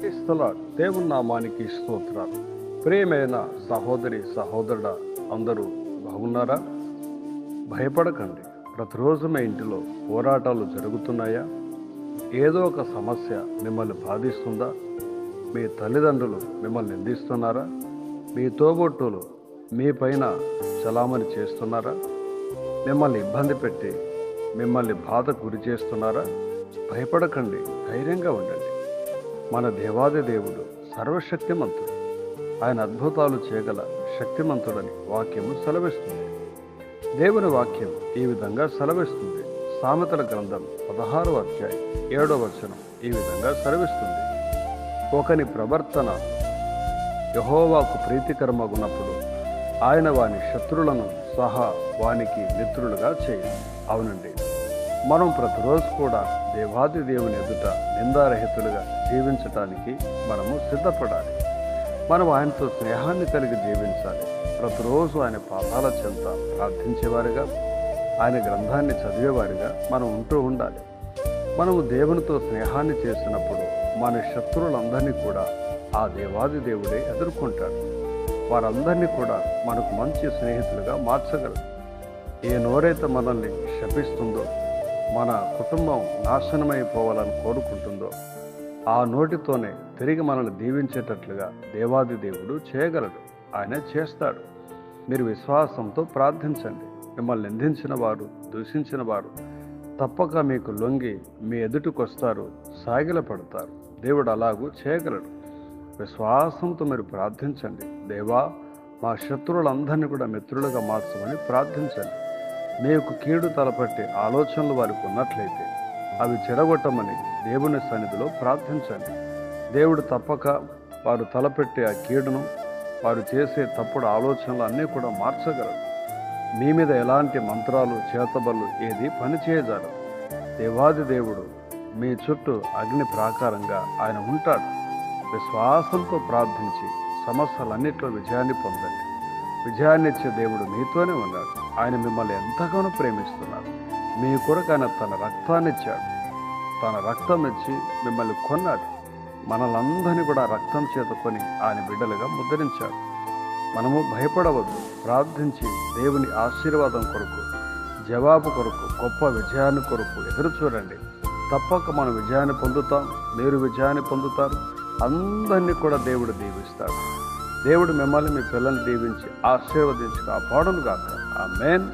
క్రీస్తుల దేవుని నామానికి స్తోత్రాలు. ప్రేమైన సహోదరి సహోదరుడ అందరూ బాగున్నారా? భయపడకండి. ప్రతిరోజు మీ ఇంటిలో పోరాటాలు జరుగుతున్నాయా? ఏదో ఒక సమస్య మిమ్మల్ని బాధిస్తుందా? మీ తల్లిదండ్రులు మిమ్మల్ని నిందిస్తున్నారా? మీ తోబొట్టులు మీ పైన చలామణి చేస్తున్నారా? మిమ్మల్ని ఇబ్బంది పెట్టి మిమ్మల్ని బాధ గురి చేస్తున్నారా? భయపడకండి. ధైర్యంగా ఉండండి. మన దేవాది దేవుడు సర్వశక్తిమంతుడు. ఆయన అద్భుతాలు చేయగల శక్తిమంతుడని వాక్యము సెలవిస్తుంది. దేవుని వాక్యం ఈ విధంగా సెలవిస్తుంది. సామెతల గ్రంథం పదహారవ అధ్యాయం ఏడవ వచనం ఈ విధంగా సెలవిస్తుంది. ఒకని ప్రవర్తన యహోవాకు ప్రీతికరమగున్నప్పుడు ఆయన వాని శత్రులను సహా వానికి మిత్రులుగా చేయాలి అవునండి. మనం ప్రతిరోజు కూడా దేవాది దేవుని ఎదుట నిందారహితులుగా జీవించటానికి మనము సిద్ధపడాలి. మనం ఆయనతో స్నేహాన్ని కలిగి జీవించాలి. ప్రతిరోజు ఆయన పాదాల చెంత ప్రార్థించేవారుగా ఆయన గ్రంథాన్ని చదివేవారిగా మనం ఉంటూ ఉండాలి. మనము దేవునితో స్నేహాన్ని చేసినప్పుడు మన శత్రువులందరినీ కూడా ఆ దేవాది దేవుడే ఎదుర్కొంటాడు. వారందరినీ కూడా మనకు మంచి స్నేహితులుగా మార్చగలరు ఏ నోరైతే మనల్ని శపిస్తుందో మన కుటుంబం నాశనమైపోవాలని కోరుకుంటుందో ఆ నోటితోనే తిరిగి మనల్ని దీవించేటట్లుగా దేవాది దేవుడు చేయగలడు. ఆయన చేస్తాడు. మీరు విశ్వాసంతో ప్రార్థించండి. మిమ్మల్ని నిందించిన వారు దూషించిన వారు తప్పక మీకు లొంగి మీ ఎదుటికొస్తారు సాగిల పడతారు. దేవుడు అలాగూ చేయగలడు. విశ్వాసంతో మీరు ప్రార్థించండి. దేవా మా శత్రువులందరినీ కూడా మిత్రులుగా మార్చమని ప్రార్థించండి. నీకు కీడు తలపట్టే ఆలోచనలు వారికి ఉన్నట్లయితే అవి చెడగొట్టమని దేవుని సన్నిధిలో ప్రార్థించండి. దేవుడు తప్పక వారు తలపెట్టే ఆ కీడును వారు చేసే తప్పుడు ఆలోచనలు అన్నీ కూడా మార్చగలరు మీ మీద ఎలాంటి మంత్రాలు చేతబళ్ళు ఏది పనిచేయజారు దేవాది దేవుడు మీ చుట్టూ అగ్ని ప్రాకారంగా ఆయన ఉంటాడు. విశ్వాసంతో ప్రార్థించి సమస్యలన్నింటిలో విజయాన్ని పొందండి. విజయాన్నిచ్చే దేవుడు మీతోనే ఉన్నాడు. ఆయన మిమ్మల్ని ఎంతగానో ప్రేమిస్తున్నారు. మీ కొరకు ఆయన తన రక్తాన్ని ఇచ్చాడు. తన రక్తం ఇచ్చి మిమ్మల్ని కొన్నాడు. మనలందరినీ కూడా రక్తం చేత కొని ఆయన బిడ్డలుగా ముద్రించాడు. మనము భయపడవద్దు. ప్రార్థించి దేవుని ఆశీర్వాదం కొరకు జవాబు కొరకు గొప్ప విజయాన్ని కొరకు ఎదురు చూడండి. తప్పక మనం విజయాన్ని పొందుతాం. మీరు విజయాన్ని పొందుతారు. అందరినీ కూడా దేవుడు దీవిస్తాడు. దేవుడు మిమ్మల్ని మీ పిల్లల్ని దీవించి ఆశీర్వదించి కాపాడును కాక ఆ మేన్